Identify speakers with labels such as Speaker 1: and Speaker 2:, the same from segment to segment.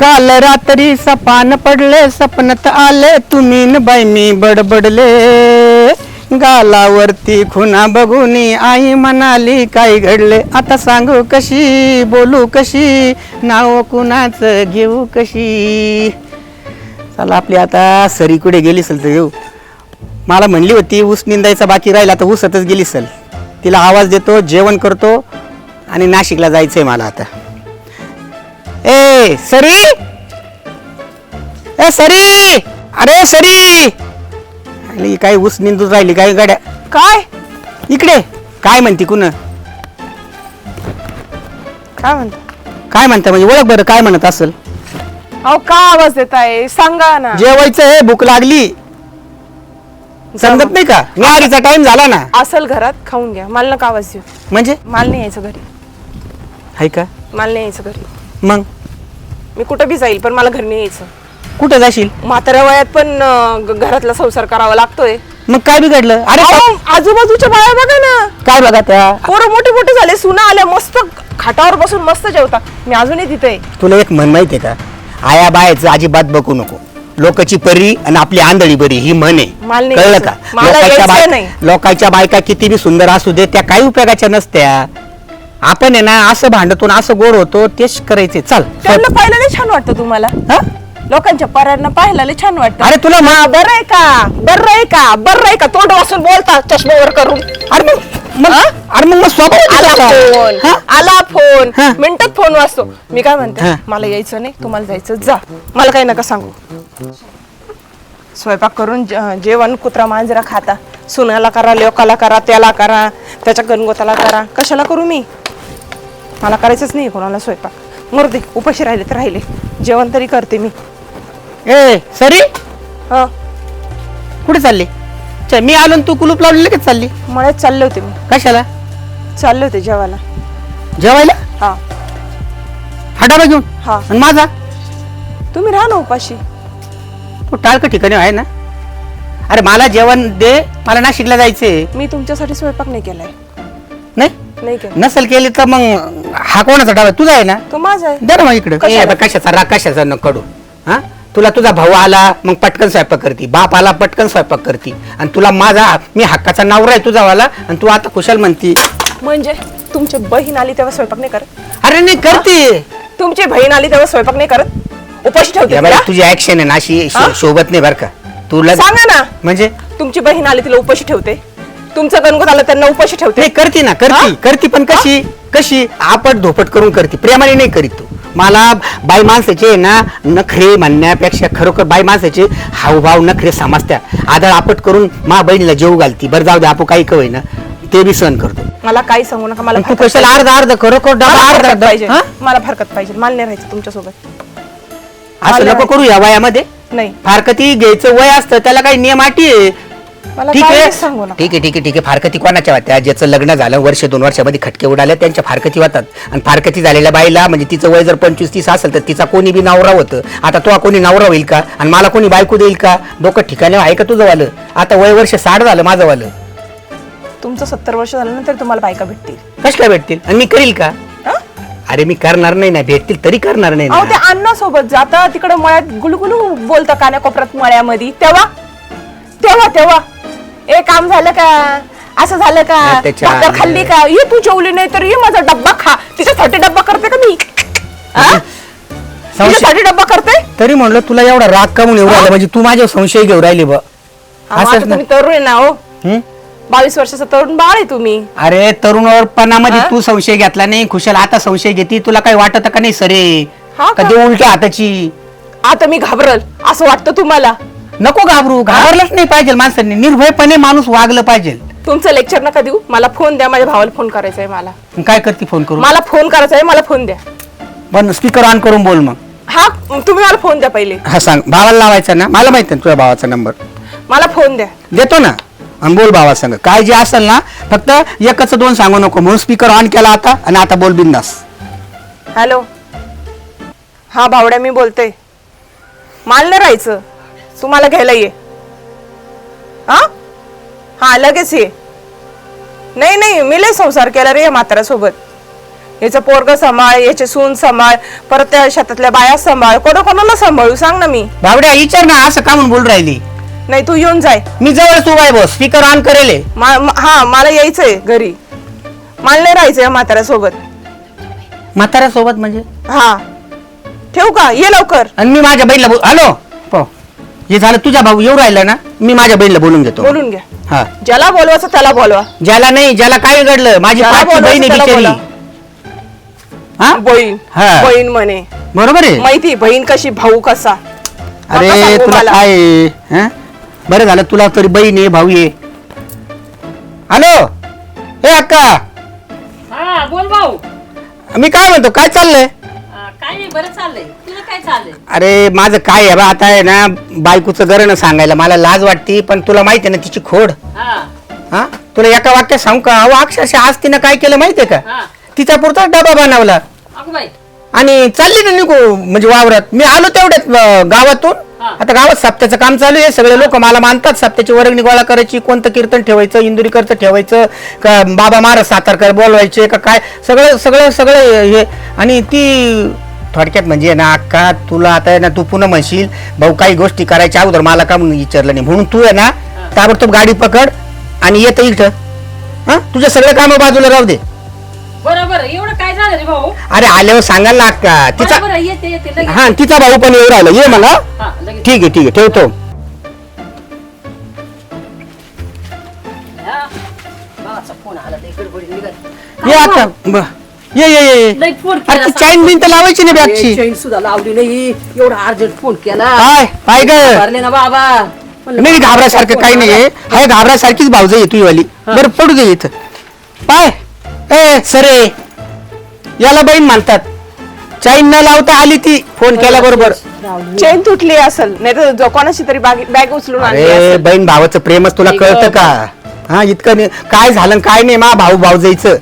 Speaker 1: काल रात्री सपान पडले सपनात आले तुम्ही न बाई मी बडबडले. गालावरती खुना बघून आई म्हणाली काय घडले? आता सांगू कशी बोलू कशी नाव कुणाच घेऊ कशी? चला आपली आता सरी कुठे गेली सल तर येऊ मला म्हणली होती ऊस निंदायचा बाकी राहिला तर ऊसातच गेली सल तिला आवाज देतो जेवण करतो आणि नाशिकला जायचंय मला आता. ए सरी? ए सरी? अरे सरी! आणि काय ऊस निंदून राहिली काय गाड्या?
Speaker 2: काय?
Speaker 1: इकडे. काय म्हणते कुण?
Speaker 2: काय म्हणता?
Speaker 1: काय म्हणता म्हणजे ओळख बरं काय म्हणत असेल?
Speaker 2: अहो का आवाज देताय सांगा ना.
Speaker 1: जेवायचं आहे भूक लागली. समजत नाही का? न्याहारीचा टाइम झाला ना.
Speaker 2: असल घरात खाऊन घ्या. मला नका आवाज देऊ.
Speaker 1: म्हणजे?
Speaker 2: मला नाही यायचं घरी.
Speaker 1: आहे का?
Speaker 2: मला नाही यायचं घरी.
Speaker 1: मग?
Speaker 2: मी कुठं बी जाईल पण मला घरी नाही यायचं.
Speaker 1: कुठं जाशील?
Speaker 2: म्हाताऱ्या वयात पण अं, ग- घरातला संसार करावा लागतोय.
Speaker 1: मग काय बिघडलं? अरे
Speaker 2: अहो, आजूबाजूच्या बाया बघा ना.
Speaker 1: काय बघा त्या?
Speaker 2: पोरं मोठे मोठे झाले सुना आल्या मस्त खाटावर बसून मस्त जेवता मी अजूनही तिथे आहे.
Speaker 1: तुला एक म्हण माहितीये का? आया बायाचं अजिबात बघू नको. लोकांची परी आणि आपली आंधळी बरी ही म्हण आहे.
Speaker 2: नाही
Speaker 1: कळलं
Speaker 2: यायचं.
Speaker 1: का?
Speaker 2: मला
Speaker 1: लोकांच्या
Speaker 2: यायचं
Speaker 1: बाय-
Speaker 2: नाही.
Speaker 1: लोकांच्या बायका किती बी सुंदर असू दे त्या काही उपयोगाच्या नसत्या. आपण आहे ना असं भांडतो आणि असं गोड होतो तेच करायचे. चल
Speaker 2: त्यांना पाहिलं छान वाटतं तुम्हाला?
Speaker 1: हा?
Speaker 2: लोकांच्या परांना पाहायला लय छान वाटतं.
Speaker 1: अरे तुला मा-
Speaker 2: बरं आहे का? बरं आहे का? बरं आहे का? तोंड वासून बोलता चष्म्यावर करून.
Speaker 1: अरे मग मग अरे मग मग स्वभाव
Speaker 2: आला
Speaker 1: होता?
Speaker 2: फोन.
Speaker 1: हा?
Speaker 2: आला फोन.
Speaker 1: हा.
Speaker 2: मिनिटात फोन वाजतो मी काय म्हणते?
Speaker 1: हा.
Speaker 2: मला यायचं नाही तुम्हाला जायचं. जा. मला काही नका सांगू. स्वयंपाक करून जे- जेवण कुत्रा मांजरा खाता. सुनाला करा लोकाला करा त्याला करा त्याच्या गणगोताला करा. कशाला करू मी? मला करायचंच नाही कोणाला स्वयंपाक. मरू दे उपाशी राहिले तर राहिले. जेवण तरी करते मी.
Speaker 1: ए सरी?
Speaker 2: हा.
Speaker 1: कुठे चालली? च, मी आलो आणि तू कुलूप लावली लगेच चालली.
Speaker 2: मळ्यात चालले होते मी.
Speaker 1: कशाला?
Speaker 2: चालले होते जेवायला.
Speaker 1: जेवायला?
Speaker 2: हा.
Speaker 1: हा डबा घेऊन?
Speaker 2: हा.
Speaker 1: आणि माझा?
Speaker 2: तुम्ही राहा ना उपाशी.
Speaker 1: तो टाळकं ठिकाणी आहे ना? अरे मला जेवण दे. मला नाशिकला जायचंय.
Speaker 2: मी तुमच्यासाठी स्वयंपाक नाही केलाय.
Speaker 1: नाही?
Speaker 2: नाही केला.
Speaker 1: नसेल केली तर मग हा कोणाचा डाव आहे? तुझा आहे ना?
Speaker 2: तो माझा आहे.
Speaker 1: दे ना मग इकडे.
Speaker 2: कशाला?
Speaker 1: कशाचा राग कशाचा न कडू हा? तुला तुझा भाऊ आला मग पटकन स्वयंपाक करती. बाप आला पटकन स्वयंपाक करती. आणि तुला माझा मी हक्काचा नवरा आहे तुझा वाला आणि तू आता कुशाल म्हणती.
Speaker 2: म्हणजे? तुमची बहीण आली तेव्हा स्वयंपाक नाही करत?
Speaker 1: अरे नाही करते.
Speaker 2: तुमची बहीण आली तेव्हा स्वयंपाक नाही करत? उपाशी ठेवते तिला?
Speaker 1: तुझी ऍक्शन आहे ना अशी शो-
Speaker 2: हा?
Speaker 1: शोभत नाही बरं का. तुला
Speaker 2: सांगा ना.
Speaker 1: म्हणजे?
Speaker 2: तुमची बहीण आली तिला उपाशी ठेवते. तुमचं गणगोत आलं त्यांना उपाशी ठेवते.
Speaker 1: नाही करती ना? करती. करती पण कशी? कशी? आपट धोपट करून करते. प्रेमाने नाही करीत तू. मला बाई माणसाचे आहे ना नखरे म्हणण्यापेक्षा खरोखर बाई माणसाचे हावभाव नखरे समजत्या. आदळ आपट करून मा बहिणीला जेव घालती. बरं जाऊ दे आपण काही कवय ना. ते बी सहन करतो.
Speaker 2: मला काही सांगू नका मला
Speaker 1: पण तू कशाला. अर्ध अर्ध खरोखर डबा
Speaker 2: मला
Speaker 1: अर्ध
Speaker 2: फारकत
Speaker 1: अर्ध
Speaker 2: पाहिजे.
Speaker 1: हा?
Speaker 2: मला फरकत पाहिजे. मला नाही राहायचं तुमच्यासोबत.
Speaker 1: असं नको करू या वयामध्ये.
Speaker 2: नाही.
Speaker 1: फारकती घ्यायचं वय असतं त्याला काही नियम अटी आहे?
Speaker 2: मला
Speaker 1: ठीक आहे.
Speaker 2: काही सांगू नका.
Speaker 1: ठीक आहे ठीक आहे ठीक आहे. फारकती कोणाच्या होत्या? ज्याचं लग्न झालं वर्ष दोन वर्षामध्ये खटके उडाले त्यांच्या फारकती होतात. आणि फारकती झालेल्या बाईला म्हणजे तिचं वय जर पंचवीस तीस असेल तर तिचा कोणी बी नवरा होतं. आता तो कोणी नवरा होईल का? आणि मला कोणी बायको देईल का? डोकं ठिकाणी आहे का तुझं वालं? आता वय वर्ष साठ झालं माझं वालं.
Speaker 2: तुमचं सत्तर वर्ष झाल्यानंतर तुम्हाला बायका भेटतील.
Speaker 1: कश काय भेटतील? आणि मी करील का?
Speaker 2: हा?
Speaker 1: अरे मी करणार नाही ना. भेटतील तरी करणार नाही
Speaker 2: अहो
Speaker 1: ना
Speaker 2: त्या अण्णासोबत जाता तिकडे मळ्यात गुलगुलू बोलता कान्याकोपऱ्यात मळ्यामध्ये. तेव्हा तेव्हा तेव्हा. ए काम झालं का? असं झालं का?
Speaker 1: नाही, त्याच्या
Speaker 2: भाकर
Speaker 1: आधी-
Speaker 2: खाल्ली का? ये तू जेवली नाही तर ये माझा डब्बा खा. तिच्यासाठी डब्बा करते का मी?
Speaker 1: संशय
Speaker 2: तिच्यासाठी डब्बा करते?
Speaker 1: तरी म्हणलं तुला एवढा राग का म्हणून येऊ राहिला म्हणजे तू माझ्या संशय घेऊ राहिली बा.
Speaker 2: अहो,
Speaker 1: असंच
Speaker 2: आता
Speaker 1: ना.
Speaker 2: तुम्ही तरुण आहे ना हो.
Speaker 1: हं?
Speaker 2: बावीस वर्षाचा तरुण बाळ आहे तुम्ही.
Speaker 1: अरे तरुणपणामध्ये
Speaker 2: हा?
Speaker 1: तू संशय घेतला नाही खुशाल आता संशय घेती तुला काही वाटत का नाही सरे?
Speaker 2: हा का?
Speaker 1: कधी उलट्या हाताची?
Speaker 2: आता मी घाबरल असं वाटतं तुम्हाला.
Speaker 1: नको घाबरू घाबरलंच नाही पाहिजे माणसांनी. निर्भयपणे माणूस वागलं पाहिजे.
Speaker 2: तुमचं लेक्चर नका देऊ. मला फोन द्या माझ्या भावाला फोन करायचा आहे मला.
Speaker 1: काय करते फोन करून?
Speaker 2: मला फोन करायचा आहे मला फोन द्या.
Speaker 1: पण स्पीकर ऑन करून बोल मग.
Speaker 2: हा तुम्ही मला फोन द्या पहिले.
Speaker 1: हा सांग. भावाला लावायचा ना? मला माहिती तुझ्या भावाचा नंबर
Speaker 2: मला फोन द्या.
Speaker 1: देतो ना. आणि बोल भावा सांग. काय जे असेल ना फक्त एकच दोन सांगू नको. म्हणून स्पीकर ऑन केला आता आणि आता बोल बिंदास.
Speaker 2: हॅलो हा भावड्या मी बोलते. माल नाही तुम्हाला घ्यायला ये. हा? हा लगेच ये. नाही नाही मी लय संसार केला रे या म्हाताऱ्यासोबत. याचं पोरग सांभाळ याचे सून सांभाळ परत त्या शेतातल्या बाया सांभाळ कोणा कोणाला सांभाळू सांग ना मी.
Speaker 1: बावड्या विचार ना असं का म्हणून बोल राहिली.
Speaker 2: नाही तू येऊन जाय.
Speaker 1: मी जवळ उभा आहे बॉस स्पीकर ऑन करेल
Speaker 2: मा- म- हा मला यायचंय घरी. मला नाही राहायचंय या म्हाताऱ्यासोबत.
Speaker 1: म्हाताऱ्यासोबत म्हणजे?
Speaker 2: हा. ठेवू का? ये लवकर.
Speaker 1: आणि मी माझ्या बहिणीला बोल हॅलो? हे झालं तुझा भाऊ येऊ राहिला ना मी माझ्या बहिणीला बोलून घेतो.
Speaker 2: बोलून घ्या.
Speaker 1: हा.
Speaker 2: ज्याला बोलवायचं त्याला बोलवा.
Speaker 1: ज्याला नाही ज्याला काय घडलं माझी
Speaker 2: ज्याला
Speaker 1: पाचवी
Speaker 2: बोलायचं
Speaker 1: बहीण आहे
Speaker 2: त्याला
Speaker 1: बिचारी. हा?
Speaker 2: बहीण.
Speaker 1: हा.
Speaker 2: बहीण म्हणे.
Speaker 1: बरोबर आहे?
Speaker 2: माहिती बहीण कशी भाऊ कसा? नका
Speaker 1: अरे
Speaker 2: सांगू
Speaker 1: तुला
Speaker 2: मला.
Speaker 1: काय आहे? हं? बरं झालं तुला तरी बहीण आहे भाऊ आहे. हॅलो? हे अक्का.
Speaker 3: हा बोल भाऊ.
Speaker 1: मी काय म्हणतो काय चाललंय?
Speaker 3: काय नाही बरं चाललंय. काय
Speaker 1: अरे माझं काय आहे बा आता आहे ना बायकोचं गरण सांगायला मला लाज वाटते पण तुला माहिती आहे ना तिची खोड.
Speaker 3: हा.
Speaker 1: हा? तुला एका वाक्यात सांगू का? अहो अक्षरशः आज तिनं काय केलं माहितीये का?
Speaker 3: हा.
Speaker 1: तिचा पुरता डबा बनवला.
Speaker 3: अगो बाई.
Speaker 1: आणि चालली ना निघू म्हणजे वावरात. मी आलो तेवढ्यात अं, गावातून.
Speaker 3: हा.
Speaker 1: आता गावात सप्त्याचं काम चालू आहे सगळे लोक मला मानतात सप्त्याची वर्गणी गोळा करायची कोणतं कीर्तन ठेवायचं इंदुरीकरचं ठेवायचं का बाबा महाराज सातारकर बोलवायचे का काय? सगळं सगळं सगळं हे. आणि ती थोडक्यात म्हणजे ना अक्का तुला आता आहे ना तू पुन्हा म्हणशील भाऊ काही गोष्टी करायच्या अगोदर मला का म्हणून विचारलं नाही? म्हणून तू आहे ना ताबडतोब गाडी पकड आणि येतं इथं. हा? तुझे सगळे कामं बाजूला राहू दे.
Speaker 3: बरं बरं. एवढं काय झालं रे भाऊ?
Speaker 1: अरे आल्यावर सांगाल ना अक्का तिचा
Speaker 3: बरं. बरं येते येते. लगेच
Speaker 1: हा तिचा भाऊ पण येऊ राहिला. ये मला
Speaker 3: हा लगेच
Speaker 1: ठीक आहे ठीक आहे. ठेवतो.
Speaker 3: हा. भावाचा फोन आला तर इकडे पडून निघाल.
Speaker 1: ये आता. ब- ये ये ये, ये
Speaker 3: लई फोन
Speaker 1: अरे
Speaker 3: केला
Speaker 1: चैन बिन तर लावायची नाही बॅगची
Speaker 3: चैन सुद्धा लावली नाही. एवढा अर्जंट फोन केला.
Speaker 1: काय काय ग.
Speaker 3: भरले ना बाबा. म्हणलं,
Speaker 1: नाही घाबरासारखं काही नाही हाय घाबरासारखीच भावज आहे तुझी वाली बरं पडू दे इथं. पाय. ए सरे. याला बहीण म्हणतात चैन न लावता आली ती. फोन केल्या बरोबर.
Speaker 2: चेन तुटली असेल. नाही तर जो कोणाची तरी बॅग बॅग उचलून आणली
Speaker 1: अरे
Speaker 2: असेल.
Speaker 1: बहीण भावाचं प्रेमच तुला
Speaker 3: नाही
Speaker 1: कळतं. का? हा इतकं नाही काय झालं आणि काय नाही मा भाऊ भाऊजाईचं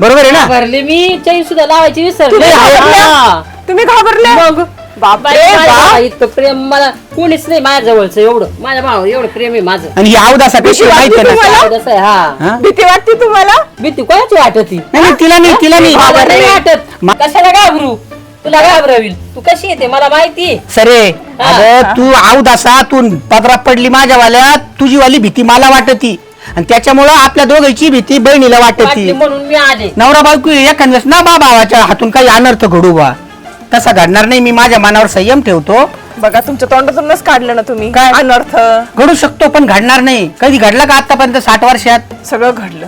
Speaker 1: बरोबर आहे ना?
Speaker 3: भरले मी चैन सुद्धा लावायची विसरले.
Speaker 2: तुम्ही घाबरल्या?
Speaker 3: हा.
Speaker 2: तुम्ही घाबरले?
Speaker 3: मग?
Speaker 2: बापरे
Speaker 3: बाई, माझ्या
Speaker 2: बाप.
Speaker 3: इतकं प्रेम मला कोणीच नाही माझ्या जवळचं एवढं. माझ्या एवढं प्रेम आहे माझं.
Speaker 1: आणि ही अवदासा कशी
Speaker 2: वाटली
Speaker 1: माहिती आहे ना?
Speaker 2: तुम्हाला?
Speaker 3: कसं आहे हा?
Speaker 1: हा?
Speaker 2: भीती वाटते तुम्हाला?
Speaker 3: भीती कोणाची वाटत? ती
Speaker 1: नाही नाही, तिला नाही तिला नाही.
Speaker 3: मला नाही वाटत.
Speaker 1: मा-
Speaker 3: कशाला घाबरू? तुला घाबरवील. तू कशी येते? मला माहिती.
Speaker 1: सरे
Speaker 3: हा.
Speaker 1: अगं तू अवदासा तू पदरात पडली तुझी वाली भीती मला वाटती. आणि त्याच्यामुळं आपल्या दोघांची भीती बहिणीला
Speaker 3: वाटली
Speaker 1: वाटती
Speaker 3: म्हणून मी आले.
Speaker 1: नवरा बायको एखाद वेळेस ना बा भावाच्या हातून काही अनर्थ घडू बा. तसा घडणार नाही मी माझ्या मनावर संयम ठेवतो.
Speaker 2: बघा तुमच्या तोंडातूनच काढलं ना तुम्ही
Speaker 1: काय?
Speaker 2: अनर्थ.
Speaker 1: घडू शकतो पण घडणार नाही. कधी घडला का आतापर्यंत साठ वर्षात?
Speaker 2: सगळं घडलं.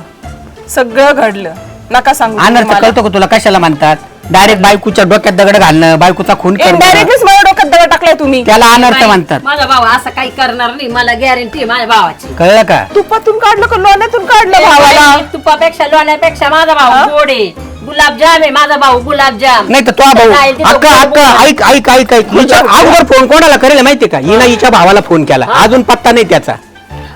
Speaker 2: सगळं घडलं. नका सांगू
Speaker 1: अनर्थ कळतो का तुला? कशाला म्हणतात? डायरेक्ट बायकोच्या डोक्यात दगड घालणं बायकोचा खून करणं.
Speaker 2: इनडायरेक्टलीच माझ्या डोक्यात दगड टाकलाय तुम्ही.
Speaker 1: त्याला अनर्थ म्हणतात.
Speaker 3: माझा भाऊ असं काही करणार नाही मला गॅरंटी आहे माझ्या भावाची.
Speaker 1: कळलं का?
Speaker 2: तुपातून काढलं का? लोण्यातून काढलं भावाला?
Speaker 3: तुपापेक्षा लोण्यापेक्षा माझा भाऊ गोड आहे. गुलाबजाम आहे माझा भाऊ गुलाबजाम.
Speaker 1: नाही तर तो भाऊ
Speaker 3: जाईल तिथं
Speaker 1: अक्का अक्का. ऐक ऐक ऐक ऐक. हिच्या अगोदर फोन कोणाला करेल माहितीये का? हिला हिच्या भावाला फोन केला. अजून पत्ता नाही त्याचा.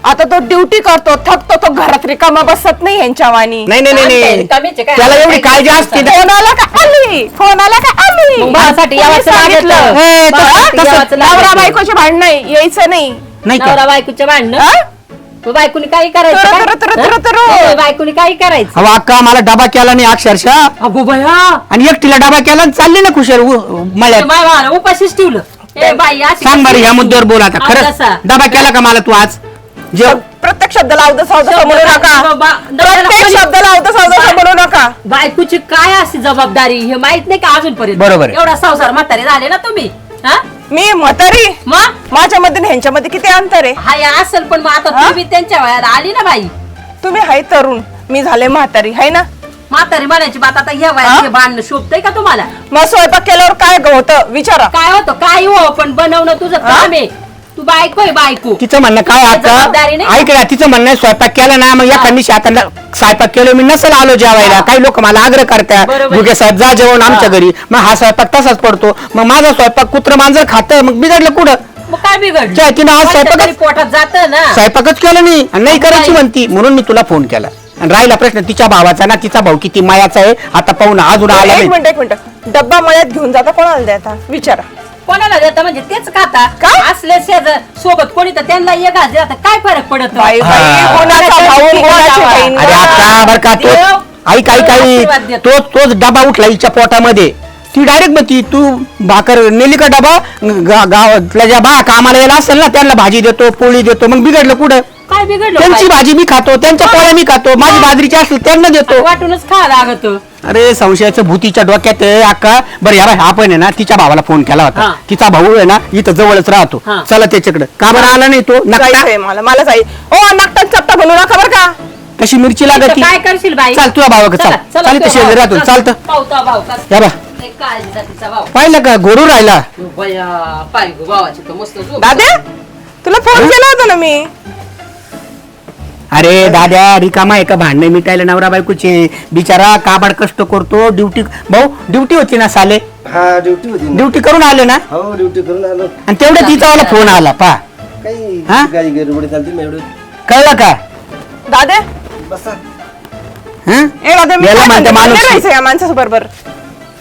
Speaker 2: आता तो ड्युटी करतो थकतो तो घरात रिकामा बसत नाही यांच्या वाणी
Speaker 1: नाही नाही नाही नाही
Speaker 3: कमीचे काय?
Speaker 1: त्याला एवढी काळजी असते ना.
Speaker 2: फोनाला का आली फोनाला का आली
Speaker 3: मग भावासाठी
Speaker 2: कोणी
Speaker 3: यावंच
Speaker 2: सांगितलं?
Speaker 3: लागतं.
Speaker 1: हे, तसं-
Speaker 3: भावासाठी
Speaker 1: तसं-
Speaker 3: यावंच लागतं.
Speaker 2: नवरा बायकोचे भांडण यायचं नाही
Speaker 1: नाही का
Speaker 3: नवरा बायकोच्या भांडणं
Speaker 2: हा?
Speaker 3: मग बायकोनी काही करायचं
Speaker 2: तर-
Speaker 3: काय?
Speaker 2: तर- तर- तर-? तर- तर-
Speaker 3: नाही, बायकोनी काही करायचं
Speaker 1: अहो अक्का मला डबा केला नाही अक्षरशः
Speaker 3: अगो बया
Speaker 1: आणि एकटीला डबा केला आणि चालली ना खुशाल उ- मळ्यात
Speaker 3: उपाशीच ठेवलं ए बाई अशी
Speaker 1: सांग बरं
Speaker 3: कशी
Speaker 1: ह्या मुद्द्यावर बोल आता
Speaker 3: तसा.
Speaker 1: डबा केला का मला तू आज
Speaker 2: प्रत्येक शब्द लावता सावता म्हणू नका. प्रत्येक शब्द लावता सावता म्हणू नका.
Speaker 3: बायकोची काय असते जबाबदारी हे माहीत नाही का अजूनपर्यंत?
Speaker 1: बरोबर आहे.
Speaker 3: एवढा संसार म्हातारे झाले ना तुम्ही हा?
Speaker 2: मी म्हातारी?
Speaker 3: मग?
Speaker 2: माझ्यामध्ये आणि ह्यांच्यामध्ये किती अंतर आहे?
Speaker 3: हाय असेल पण मग आता
Speaker 2: हा?
Speaker 3: तुम्ही त्यांच्या वयाला आली ना बाई.
Speaker 2: तुम्ही हाय तरुण मी झाले म्हातारी हाय ना?
Speaker 3: म्हातारी म्हणायची बात आता ह्या
Speaker 2: हा?
Speaker 3: वयात हे? भांडणं शोभतंय का तुम्हाला?
Speaker 2: मग स्वयंपाक केल्यावर काय होतं? विचारा.
Speaker 3: काय होतं? काय हो पण बनवणं तुझं काम आहे. बायको आहे बायको.
Speaker 1: तिचं म्हणणं काय
Speaker 3: जबाबदारी
Speaker 1: अक्का
Speaker 3: नाही
Speaker 1: ऐक ना तिचं म्हणणं आहे, स्वयंपाक केला ना मग एखाद दिवशी आता स्वयंपाक केलो मी नसेल आलो जेवायला.
Speaker 3: हा.
Speaker 1: काही लोक मला आग्रह करतात.
Speaker 3: बरोबर.
Speaker 1: भुगे साहेब जा जेवण आमच्या
Speaker 3: हा.
Speaker 1: घरी. मग हा स्वयंपाक तसाच पडतो. मग माझा स्वयंपाक कुत्र मांजर खातं मग बिघडलं कुठं?
Speaker 3: मग काय बिघडलं?
Speaker 1: तिनं आज
Speaker 3: कोणत्या
Speaker 1: स्वयंपाकच-
Speaker 3: तरी पोटात जात ना.
Speaker 1: स्वयंपाकच केलं नाही आणि नाही करायची. म्हणती. म्हणून मी तुला फोन केला. आणि राहिला प्रश्न तिच्या भावाचा ना तिचा भाऊ किती मायाचा आहे? आता पाहू ना अजून आला
Speaker 2: एक
Speaker 1: नाही.
Speaker 2: मिनिट एक मिनिट. डब्बा मळ्यात घेऊन जाता कोणाला द्याता विचारा.
Speaker 3: कोणाला देता म्हणजे तेच खाता
Speaker 2: काय?
Speaker 3: असले शेज सोबत कोणी तर त्यांना एक घास देतात काय फरक पडत
Speaker 2: बाई, बाई,
Speaker 1: हा.
Speaker 2: कोणाचा भाऊ, कोणाची बहीण
Speaker 1: अरे
Speaker 2: ना.
Speaker 1: आता बरं का तो
Speaker 3: देव
Speaker 1: आई काही काही
Speaker 3: आशीर्वाद देतो.
Speaker 1: तोच तोच डबा उठला हिच्या पोटामध्ये ती डायरेक्ट म्हणती तू भाकर नेली का डबा गा- गावातल्या ज्या बा कामाला यायला असेल ना त्यांना भाजी देतो पोळी देतो मग बिघडलं कुठं
Speaker 3: काय बिघडलं
Speaker 1: त्यांची
Speaker 3: काय?
Speaker 1: भाजी मी खातो त्यांच्या पोळ्या मी खातो माझी बाजरीची असेल त्यांना देतो.
Speaker 3: वाटूनच खा लागत.
Speaker 1: अरे संशयाचं भूतीच्या डोक्यात आहे अक्का. बरं या बाय आपण आहे ना तिच्या भावाला फोन केला होता.
Speaker 3: हा.
Speaker 1: तिचा भाऊ आहे ना इथं जवळच राहतो.
Speaker 3: हा.
Speaker 1: चला त्याच्याकडे. का बरं आला नाही तो? नकटा?
Speaker 2: जायचंय मला मला जाई. ओ नकटा चपटा बनवू नका बरं का.
Speaker 1: कशी मिरची लागत
Speaker 3: काय करशील बाई?
Speaker 1: चाल तुझ्या भावाकडे चाल
Speaker 3: चला,
Speaker 1: इथं शेजारी राहतो.
Speaker 3: चला.
Speaker 1: चालतं.
Speaker 3: भाऊ.
Speaker 1: या बा.
Speaker 3: एक काळजी जातीचा भाऊ
Speaker 1: पाहिलं का? घोरू राहिला.
Speaker 3: बया पाय गो भावाची तर मस्त झोप.
Speaker 2: दाद्या तुला फोन केला होता ना मी.
Speaker 1: अरे दाद्या रिकामा आहे का भांडणे? मिटायला नवरा बायकोचे बिचारा काबाड कष्ट करतो ड्युटी भाऊ ड्युटी होती ना साले?
Speaker 4: हा ड्युटी होती ना.
Speaker 1: ड्युटी करून आले ना?
Speaker 4: हो ड्युटी करून आलो.
Speaker 1: आणि तेवढं तिचा वाला फोन आला पा
Speaker 4: काही
Speaker 1: हा?
Speaker 4: गाडी गडबडी चालते ना एवढं.
Speaker 1: कळलं का?
Speaker 2: दाद्या
Speaker 4: बसा.
Speaker 1: हं?
Speaker 2: ए दाद्या मी
Speaker 1: याला
Speaker 2: काय
Speaker 1: म्हणते
Speaker 2: म्हणते,
Speaker 1: माणूस.
Speaker 2: नाही राहायचं या माणसाच्या बरोबर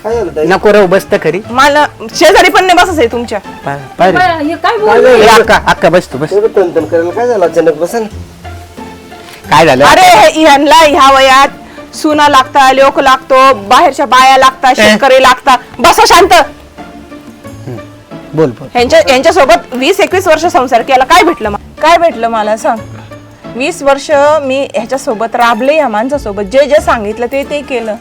Speaker 4: काय झालं ताई?
Speaker 1: नको रे बसत खरी.
Speaker 2: मला शेजारी पण नाही बसच आहे तुमच्या.
Speaker 1: पा- पाय रे.
Speaker 3: बया, हे काय
Speaker 4: काय
Speaker 3: बोल
Speaker 4: झालं?
Speaker 1: ए, अक्का अक्का बस तू बस.
Speaker 4: एवढं तनतन करायला काय झालं? अचानक बसा ना.
Speaker 1: काय झालं?
Speaker 2: अरे हे- ह्यांना ह्या वयात सुना लागता लोक लागतो बाहेरच्या बाया लागतात शेतकरी लागतात बसा शांत.
Speaker 1: बोल बोल.
Speaker 2: ह्यांच्या यांच्यासोबत वीस एकवीस वर्ष संसार केला. काय भेटलं काय भेटलं मला सांग. वीस वर्ष मी ह्याच्यासोबत राबले ह्या माणसासोबत. जे जे सांगितलं ते ते केलं.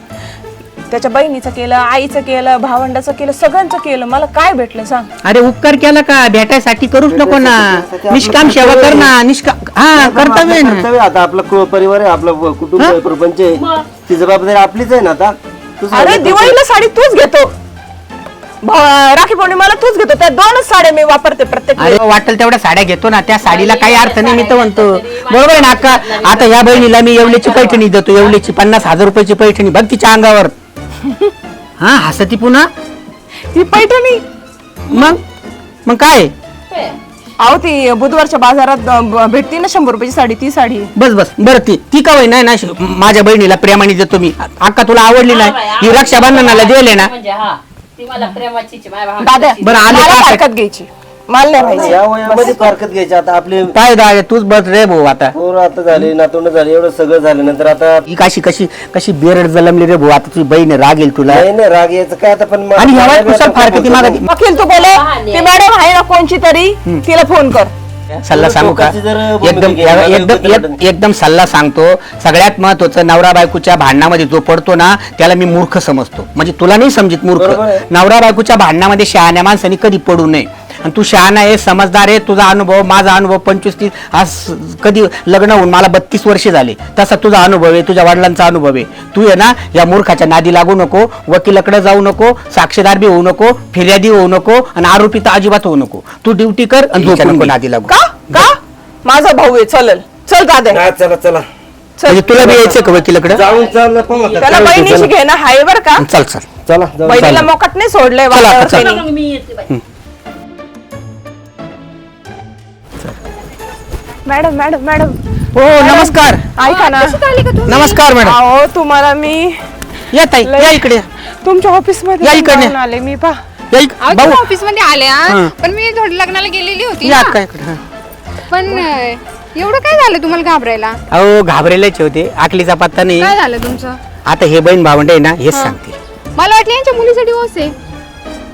Speaker 2: त्याच्या बहिणीचं केलं आईचं केलं भावंडाचं केलं सगळ्यांचं केलं. मला काय भेटलं सांग?
Speaker 1: अरे उपकार केला का? भेटायसाठी करूच नको ना.
Speaker 4: भेटायसाठी
Speaker 1: निष्काम सेवा कर ना. निष्काम हा कर्तव्य आहे ना.
Speaker 4: कर्तव्य आता आपला परिवार आहे आपला कुटुंब आहे प्रपंच आहे. ती जबाबदारी आपलीच आहे ना आता. तू
Speaker 2: अरे
Speaker 4: सांगितलं
Speaker 2: दिवाळीला साडी तूच घेतो. भ- राखी पौर्णिमाला तूच घेतो. त्या दोनच साड्या मी वापरते प्रत्येक
Speaker 1: अरे वाटेल तेवढ्या साड्या घेतो ना. त्या साडीला काही अर्थ नाही मी तर म्हणतो. बरोबर आहे ना अक्का? आता या बहिणीला मी येवल्याची पैठणी देतो. येवल्याची पन्नास हजार रुपयाची पैठणी. बघ तिच्या अंगावर. हा हसती पुन्हा?
Speaker 2: ती पैठणी.
Speaker 1: मग? मग काय?
Speaker 2: अहो ती बुधवारच्या बाजारात अं, ब- भेटती ना शंभर रुपयाची साडी ती साडी.
Speaker 1: बस बस. बरं ती ती का नाही ना श- माझ्या बहिणीला प्रेमाने देतो मी. अक्का तुला आवडली नाही. ही रक्षाबंधनाला दिले ना.
Speaker 3: म्हणजे हा. ती मला प्रेमाची.
Speaker 2: दादा
Speaker 1: बरं, आले
Speaker 2: मला
Speaker 1: का?
Speaker 2: हरकत घ्यायची. मला नाही राहायची
Speaker 4: या वयामध्ये फारकत घ्यायची. आता आपले
Speaker 1: काय दादा तूच बस रे भाऊ आता.
Speaker 4: पोरं आता झाले नातवंड झाले एवढं सगळं झालं. नंतर आता
Speaker 1: ही कशी कशी कशी बेरड जलमली रे भाऊ. आता तुझी बहीण राग येईल तुला.
Speaker 4: नाही नाही राग यायचं काय आता पण
Speaker 1: आणि ह्या वयात कुशाल फारकती मागती
Speaker 2: वकील तू बोले. ती मॅडम आहे ना कोणची तरी? तिला फोन कर.
Speaker 1: सल्ला सांगू का?
Speaker 4: जर
Speaker 1: एकदम एकदम एक- एकदम सल्ला सांगतो. सगळ्यात महत्वाचं नवरा बायकोच्या भांडणामध्ये जो पडतो ना त्याला मी मूर्ख समजतो. म्हणजे तुला नाही समजित मूर्ख.
Speaker 4: बरोबर आहे.
Speaker 1: नवरा बायकोच्या भांडणामध्ये शहाण्या माणसाने कधी पडू नये. आणि तू शहाणा आहे समजदार आहे तुझा अनुभव माझा अनुभव पंचवीस तीस आज कधी लग्न होऊन मला बत्तीस वर्षे झाले. तसा तुझा अनुभव आहे तुझ्या वडिलांचा अनुभव आहे. तू आहे ना या मूर्खाच्या नादी लागू नको वकिलाकडे जाऊ नको साक्षीदार बी होऊ नको फिर्यादी होऊ नको आणि आरोपी तर अजिबात होऊ नको. तू ड्युटी कर आणि झोपू नको नादी लागू.
Speaker 2: का? का? माझा भाऊ आहे चलल. चल दादा.
Speaker 4: हा, चला चला.
Speaker 2: चल.
Speaker 1: म्हणजे तुला बी यायचं का वकिलाकडे?
Speaker 4: जाऊन चाललं पाहू आता.
Speaker 2: त्याला बहिणीशी. घेणं हाय बर का?
Speaker 1: चल चल.
Speaker 4: चला जाऊ.
Speaker 2: बहिणीला मोकाट नाही सोडलंय
Speaker 1: चला,
Speaker 2: वाट्यावर
Speaker 1: चला.
Speaker 2: त्यांनी.
Speaker 3: मग मी येते बाई.
Speaker 2: Madam madam madam.
Speaker 1: हो नमस्कार.
Speaker 2: ऐका ना.
Speaker 1: नमस्कार मॅडम.
Speaker 2: अहो तुम्हाला मी
Speaker 1: या ताई
Speaker 2: लय-
Speaker 1: या इकडे
Speaker 2: तुमच्या ऑफिस
Speaker 1: या
Speaker 2: मध्ये
Speaker 1: इकडनं.
Speaker 2: जाऊन आले मी पा
Speaker 1: या इक-
Speaker 5: अहो
Speaker 1: भाऊ
Speaker 5: तुम्ही ऑफिसमध्ये आल्या
Speaker 1: हं.
Speaker 5: पण मी थोडी लग्नाला गेलेली होती
Speaker 1: या
Speaker 5: ना.
Speaker 1: इकडे हा.
Speaker 5: पण अं, एवढं काय झालं तुम्हाला घाबरायला?
Speaker 1: अहो घाबरेलेच होते. आकलीचा पत्ता नाही.
Speaker 5: काय झालं तुमचं?
Speaker 1: आता हे बहीण भावंड आहे ना हेच सांगते.
Speaker 5: मला वाटलं यांच्या मुलीचा डिवोर्स आहे.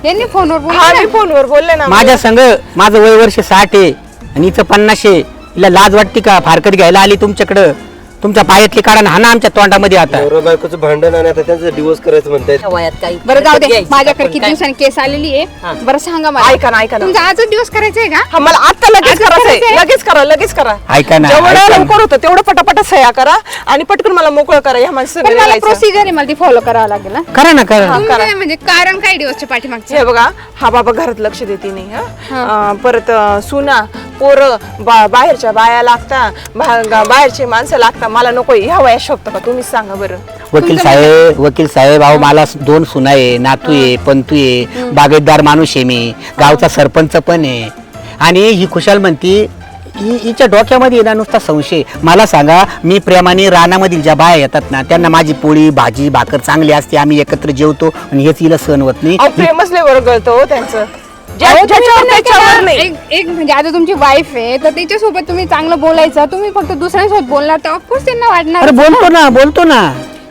Speaker 5: यांनी फोनवर
Speaker 2: हा
Speaker 5: बोलले
Speaker 2: मी फोनवर बोलले ना
Speaker 1: माझ्या संग माझं वय वर्ष साठ आहे आणि हिचं पन्नास आहे. हिला लाज वाटते का? फारकत घ्यायला आली तुमच्याकडं? तुमच्या पायातली काढा हा ना आमच्या तोंडामध्ये आता.
Speaker 4: नवरा बायकोचं भांडण आणि आता त्यांचं डिवोर्स करायचं
Speaker 3: या वयात काही
Speaker 5: बरं जाऊ दे.
Speaker 3: घ्यायचं
Speaker 5: माझ्याकडे किती
Speaker 3: काय?
Speaker 5: दिवसांनी केस आलेली
Speaker 3: हा.
Speaker 5: आहे बरं सांगा मला.
Speaker 2: ऐका ना ऐका ना.
Speaker 5: तुमचा आजच दिवस करायचा आहे का?
Speaker 2: हा मला आता लगेच करायचंय.
Speaker 5: करायचंय?
Speaker 2: लगेच करा लगेच करा.
Speaker 1: ऐका ना,
Speaker 2: जेवढं
Speaker 1: ऐका ना.
Speaker 2: लवकर होतं तेवढं पटापट सह्या करा आणि पटकन मला मोकळं करा माणसाचं
Speaker 5: पण मला. प्रोसिजर आहे मला ती फॉलो करावं लागेल ना
Speaker 1: करा ना. करा.
Speaker 5: तुमचं म्हणजे कारण काय दिवसच्या पाठीमागचं?
Speaker 2: हे बघा हा बाबा घरात लक्ष देते नाही हं? अं, परत अं, सुना पोरं बा- बाहेरच्या बाया लागता बा- गा- बाहेरची माणसं लागता मला नको ह्या वयात शोभतं का? तुम्हीच सांगा बरं.
Speaker 1: वकील साहेब वकील साहेब अहो मला दोन सुना आहे नातू आहे पंतू आहे बागेतदार माणूस आहे मी गावचा सरपंच पण आहे. आणि ही खुशाल म्हणती हि- हिच्या डोक्यामध्ये ना नुसता संशय. मला सांगा मी प्रेमाने रानामधील ज्या बाया येतात ना त्यांना माझी पोळी भाजी भाकर चांगली असते आम्ही एकत्र जेवतो आणि हेच हिला सहन होत नाही.
Speaker 2: अहो प्रेमच लय गळतो हो त्यांचं.
Speaker 5: अहो, तुम्ही
Speaker 2: ज्याच्यावर
Speaker 5: पण नाही
Speaker 2: त्याच्यावर
Speaker 5: केलं.
Speaker 2: नाही
Speaker 5: एक एक म्हणजे आता तुमची वाईफ आहे तर तिच्यासोबत तुम्ही चांगलं बोलायचं तुम्ही फक्त दुसऱ्यांसोबत बोलणार तर ऑफकोर्स त्यांना वाटणार
Speaker 1: अरे बोलतो ना बोलतो ना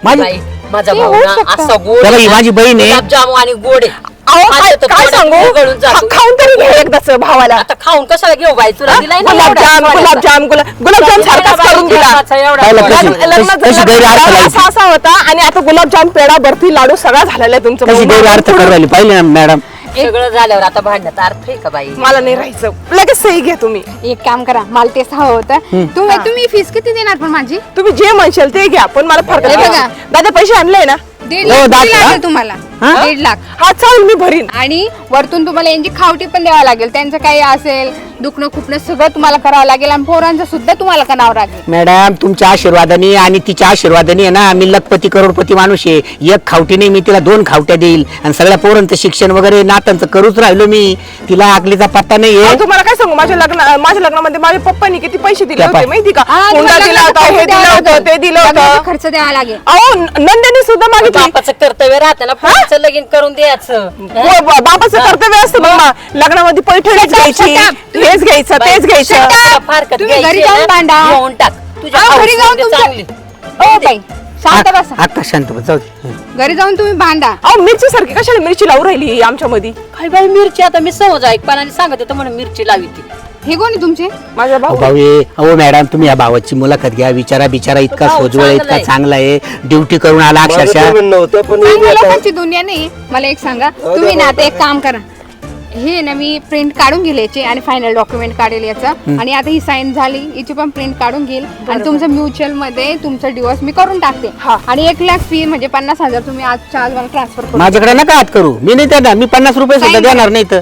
Speaker 1: माझी
Speaker 3: बाई, माझा
Speaker 5: हे
Speaker 3: भाऊ
Speaker 5: होऊ
Speaker 3: ना
Speaker 5: शकतं.
Speaker 3: असा गोड
Speaker 1: ही माझी बहीण आहे.
Speaker 3: गुलाबजाम आणि गोड आहे.
Speaker 2: अहो काय
Speaker 3: खाल्लं तर
Speaker 2: काय
Speaker 3: पोटात
Speaker 2: सांगू
Speaker 3: गळून जातो.
Speaker 2: खा- खाऊन तरी घे एकदाच भावाला
Speaker 3: आता खाऊन कशाला घेऊ बाई तुला दिलाय ना एवढा
Speaker 2: गुलाबजाम
Speaker 3: गोड
Speaker 2: गुलाबजाम गुलाब गुलाबजाम सारखाच करून दिला
Speaker 3: एवढा?
Speaker 2: लग्न- लग्न
Speaker 1: गैरअर्थ.
Speaker 2: असा असा होता आणि आता गुलाबजाम पेढा बर्फी लाडू सगळा झालेला आहे तुमचं
Speaker 1: कशी
Speaker 2: भाऊ.
Speaker 1: गैरअर्थ करू राहिली पाहिले ना मॅडम
Speaker 3: सगळं झाल्यावर आता भांडण्यात अर्थ आहे का बाई?
Speaker 2: मला नाही राहायचं. लगेच सही घ्या तुम्ही.
Speaker 5: एक काम करा मला तेच हवं होतं. तुम्ही तुम्ही फीस किती देणार पण माझी?
Speaker 2: तुम्ही जे म्हणशाल ते घ्या पण मला फरक नाही.
Speaker 5: बघा.
Speaker 2: दादा पैसे आणले ना?
Speaker 5: दीड लाख
Speaker 1: हा?
Speaker 5: तुम्हाला?
Speaker 1: हा?
Speaker 5: दीड लाख.
Speaker 2: हा चालेल मी भरीन.
Speaker 5: आणि वरतून तुम्हाला यांची खावटी पण द्यावं लागेल. त्यांचं काही असेल दुखणं खुपणं सगळं तुम्हाला करावं लागेल आणि पोरांचं सुद्धा तुम्हाला करावं लागेल
Speaker 1: मॅडम तुमच्या आशीर्वादाने आणि तिच्या आशीर्वादाने आहे ना मी लखपती करोडपती माणूस आहे. एक खावटी नाही मी तिला दोन खावट्या देईल. आणि सगळ्या पोरांचं शिक्षण वगैरे नातांचं करूच राहिलो मी. तिला आकलीचा पत्ता नाहीये.
Speaker 2: अहो, तुम्हाला काय सांगू? माझ्या लग्न माझ्या लग्नामध्ये माझ्या पप्पानी किती पैसे दिले
Speaker 1: त्या
Speaker 2: होते माहिती का?
Speaker 5: हा,
Speaker 2: हुंडा
Speaker 5: तुम्हाला
Speaker 2: दिला होता हे
Speaker 5: खर्च
Speaker 2: दिलं
Speaker 5: द्यावा
Speaker 2: होतं
Speaker 5: लागेल.
Speaker 2: ते दिलं
Speaker 5: लग्नाचा
Speaker 2: होतं
Speaker 5: खर्च द्यावा लागेल.
Speaker 2: अहो न- नंदिनी सुद्धा मागितली.
Speaker 3: बापाचं कर्तव्य राहतं ना पुढचं लगीन करून द्यायचं.
Speaker 2: हो, बा- बापाचं कर्तव्य असतं मग? मा- लग्नामध्ये पैठणीच
Speaker 5: Shut up,
Speaker 2: घ्यायची
Speaker 5: shut up.
Speaker 2: हेच घ्यायचं तेच घ्यायचं.
Speaker 3: तुला फारकत
Speaker 5: तुम्ही घरी
Speaker 3: घ्यायची
Speaker 5: जाऊन
Speaker 3: ना,
Speaker 5: भांडा.
Speaker 3: घेऊन टाक. तुझ्या
Speaker 5: अहो, घरी जाऊन तुमच्या-
Speaker 3: चांगली.
Speaker 5: O by. शांत बसा.
Speaker 1: आत्ता शांत बस, जाऊ दे.
Speaker 5: घरी जाऊन तुम्ही भांडा.
Speaker 2: अहो मिरची सारखी कशाला मिरची लावून राहिली आमच्या मध्ये
Speaker 3: काय बाई मिरची आता मी सहज ऐकपानाने सांगत होतो म्हणून मिरची लावी ती.
Speaker 5: हे कोणी तुमचे?
Speaker 2: माझा
Speaker 1: अहो
Speaker 2: भाऊ.
Speaker 1: भाऊ ये. अहो मॅडम तुम्ही या भावाची मुलाखत घ्या. बिचारा बिचारा इतका
Speaker 3: भाऊ
Speaker 1: सोजवळ आहे,
Speaker 3: चांगला
Speaker 1: इतका
Speaker 3: आहे.
Speaker 1: चांगला आहे. ड्युटी करून आला अक्षरशः.
Speaker 4: पण
Speaker 5: चांगल्या लोकांची दुनिया नाही. मला एक सांगा. तुम्ही ना आता एक काम करा. हे ना मी प्रिंट काढून घेईल याचे आणि फायनल डॉक्युमेंट काढेल याचं. आणि आता ही साईन झाली याची पण प्रिंट काढून घेईल. आणि तुमचं म्युच्युअलमध्ये तुमचं डिवोर्स मी करून टाकते.
Speaker 2: हा.
Speaker 5: आणि एक लाख फी म्हणजे पन्नास हजार तुम्ही आजच्या आज मला ट्रान्सफर करू
Speaker 1: माझ्याकडे नका हात करू. मी नाही देणार मी पन्नास रुपये सुद्धा देणार नाही तर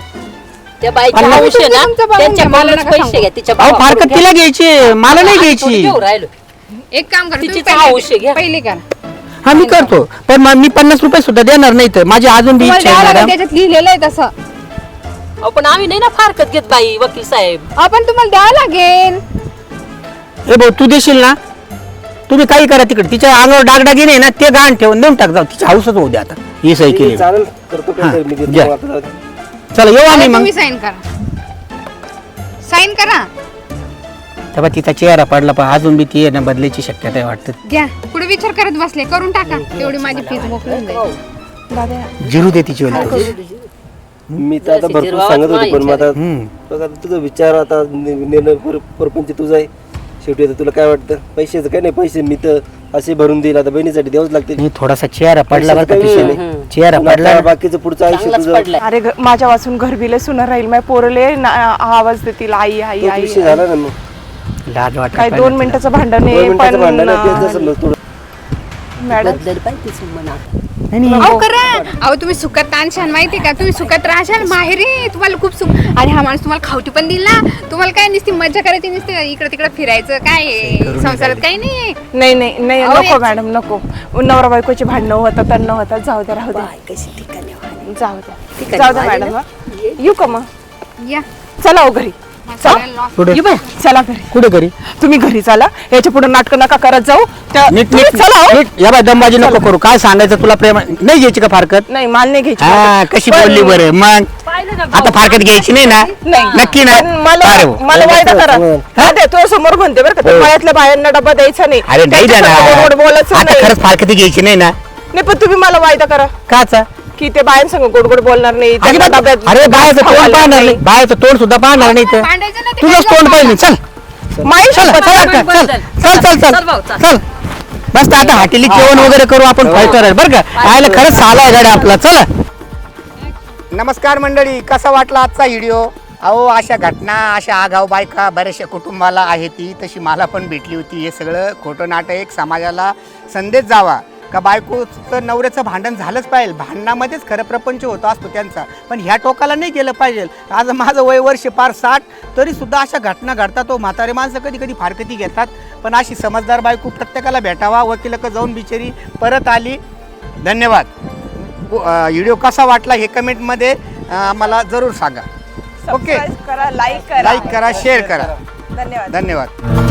Speaker 3: त्या बाईच्या
Speaker 1: आणि
Speaker 3: हाऊस आहे
Speaker 5: तुमचं- तुमचं
Speaker 3: ना
Speaker 5: बघून
Speaker 3: त्यांच्या
Speaker 5: घ्या, मला
Speaker 3: मला
Speaker 5: नका
Speaker 3: पैसे
Speaker 5: सांगू.
Speaker 3: घ्या तिच्या
Speaker 1: अहो फारकत
Speaker 3: घ्या.
Speaker 1: तिला घ्यायची. मला नाही
Speaker 3: आम्ही थोडी
Speaker 1: घ्यायची
Speaker 3: घेऊ राहिलो.
Speaker 5: एक काम करा
Speaker 3: तिची
Speaker 5: पहिले-
Speaker 3: घ्या.
Speaker 5: पहिले करा.
Speaker 1: हा मी करतो. पण मग मी पन्नास रुपये सुद्धा देणार नाही तर माझी अजून बी
Speaker 5: तुम्हाला
Speaker 1: इच्छा
Speaker 5: द्यावं
Speaker 1: आहे
Speaker 5: लागेल
Speaker 1: मॅडम
Speaker 5: त्याच्यात लिहिलेलं आहे तसं.
Speaker 3: अहो, पण आम्ही नाही ना फारकत घेत बाई वकील साहेब.
Speaker 5: आपण तुम्हाला द्यावं लागेल.
Speaker 1: ए भाऊ तू देशील ना? तुम्ही काही करा तिकडे. तिच्या अंगावर डागडागी नाही ना ते गाण ठेवून देऊन टाक जाऊ. तिची हाऊसच होऊ दे आता. ही सही केली
Speaker 4: चालेल करतो काहीतरी मी देतो
Speaker 1: घ्या.
Speaker 4: आता. जाऊ दे.
Speaker 1: चला येऊ आम्ही मग.
Speaker 5: तुम्ही साईन करा. साईन करा.
Speaker 1: तेव्हा तिचा चेहरा पडला पण अजून बी ती आहे ना बदलायची शक्यता आहे वाटतं.
Speaker 5: घ्या. पुढे विचार करत बसले. करून टाका. तेवढी माझी फीज मोकळी होऊन जाईल.
Speaker 1: जिरू दे तिची वाली.
Speaker 4: मी तर आता भरपूर सांगत होतो पण मग आता. बघ आता तुझा विचार आता नि- निर्णय पर- परपंच तुझा आहे. शेवटी आता तुला काय वाटतं? पैशाचं काय नाही पैसे मी तर असे भरून देईल. आता बहिणीसाठी द्यावंच लागतील.
Speaker 1: नाही थोडासा चेहरा पडला बरं का
Speaker 4: पैशाचं काही
Speaker 1: तिच्या
Speaker 4: नाही.
Speaker 1: चेहरा पडला
Speaker 4: आता. बाकीचं पुढचं आयुष्य
Speaker 3: चांगलाच
Speaker 4: तुझं
Speaker 3: पडलाय.
Speaker 2: अरे ग- माझ्या वाचून घरबिले सुना राहील. माझ्या पोरले ना- आवाज देतील आई आई
Speaker 4: तोच
Speaker 2: आई
Speaker 4: विषय झाला ना मग.
Speaker 1: लाज वाटत
Speaker 2: काय दोन मिनिटाचं भांडण
Speaker 4: दोन
Speaker 2: आहे
Speaker 4: मिनिटाचं
Speaker 2: पण
Speaker 4: भांडण आहे, तेच थोडं
Speaker 2: मॅडम
Speaker 3: बदललं पाहिजे मनात.
Speaker 5: अहो करा. अहो तुम्ही सुखात तानशान माहिती का? तुम्ही सुखात राहशाल माहेरी. तुम्हाला खूप सुख आणि हा माणूस तुम्हाला खावटी पण दिला तुम्हाला काय नुसती मजा करायची नुसती इकडे तिकडे फिरायचं काय? संसारात काही नाही.
Speaker 2: नाही नाही नाही नको मॅडम नको. नवरा बायकोची भांडणं होतात तन्न होतात. जाऊ द्या राहू द्या. जाऊ द्या. जाऊ द्या मॅडम. येऊ का मग?
Speaker 5: या.
Speaker 2: चला घरी.
Speaker 5: सगळ्यांना
Speaker 1: कुठे?
Speaker 2: चला घरी.
Speaker 1: कुठे घरी?
Speaker 2: तुम्ही घरी चला. याच्यापुढे नाटक नका करत जाऊ. त्या-
Speaker 1: नीट
Speaker 2: तुम्ही
Speaker 1: नीट
Speaker 2: चला हो.
Speaker 1: नीट. या बाय दमबाजी नको करू. काय सांगायचं तुला प्रेम? नाही घ्यायची का फारकत?
Speaker 2: नाही माल नाही घ्यायची.
Speaker 1: हा. कशी बोलली बरं? मग?
Speaker 3: पाहिलं ना
Speaker 1: आता फारकत घ्यायची नाही ना?
Speaker 2: नाही.
Speaker 1: नक्की ना?
Speaker 2: पण मला
Speaker 1: अरे हो.
Speaker 2: मला वायदा करा. हा. ते तुझ्या समोर म्हणते बरं का त्या मळ्यातल्या बायांना डबा द्यायचा नाही.
Speaker 1: अरे नाही द्या
Speaker 2: त्यांच्यासमोर गोड
Speaker 1: ना
Speaker 2: बोलायचं
Speaker 1: आता
Speaker 2: नाही.
Speaker 1: खरंच फारकती घ्यायची नाही ना?
Speaker 2: नाही पण तुम्ही मला वायदा करा.
Speaker 1: काचा?
Speaker 2: की ते बायांसंग गोड गोड बोलणार नाही त्यांना
Speaker 1: अजिबात
Speaker 2: डब्यात
Speaker 1: अरे बायाचं तोंड
Speaker 2: खावायला
Speaker 1: पाहणार
Speaker 2: नाही.
Speaker 1: बायाचं तोंड सुद्धा पाहणार नाही तर
Speaker 5: भांडायचं नाही ते
Speaker 1: तुझंच तोंड? पाहिजे. चल.
Speaker 2: माई
Speaker 1: चल चल. चल चल चल चल.
Speaker 3: चल भाऊ, चल.
Speaker 1: चल. मस्त आता हाटेली जेवण वगैरे करू आपण फायटर आहे बरं का? आयला खरंच साला आहे गाड्या आपला. चला. नमस्कार मंडळी कसा वाटला आजचा व्हिडिओ? अहो अशा घटना अशा आगाव बायका बऱ्याचशा कुटुंबाला आहे ती तशी मला पण भेटली होती. हे सगळं खोटं नाटक एक समाजाला संदेश जावा. का बायकोचं नवऱ्याचं भांडण झालंच पाहिजे. भांडणामध्येच खरं प्रपंच होतो असतो त्यांचा. पण ह्या टोकाला नाही गेलं पाहिजे. आज माझं वय वर्ष पार साठ तरी सुद्धा अशा घटना घडतात तो म्हातारे माणसं कधी कधी फारकती घेतात. पण अशी समजदार बायको प्रत्येकाला भेटावा वकिलक जाऊन बिचारी परत आली. धन्यवाद. व्हिडिओ कसा वाटला हे कमेंटमध्ये अ, मला जरूर सांगा. ओके?
Speaker 2: करा लाईक करा.
Speaker 1: लाईक करा शेअर करा.
Speaker 2: धन्यवाद.
Speaker 1: धन्यवाद.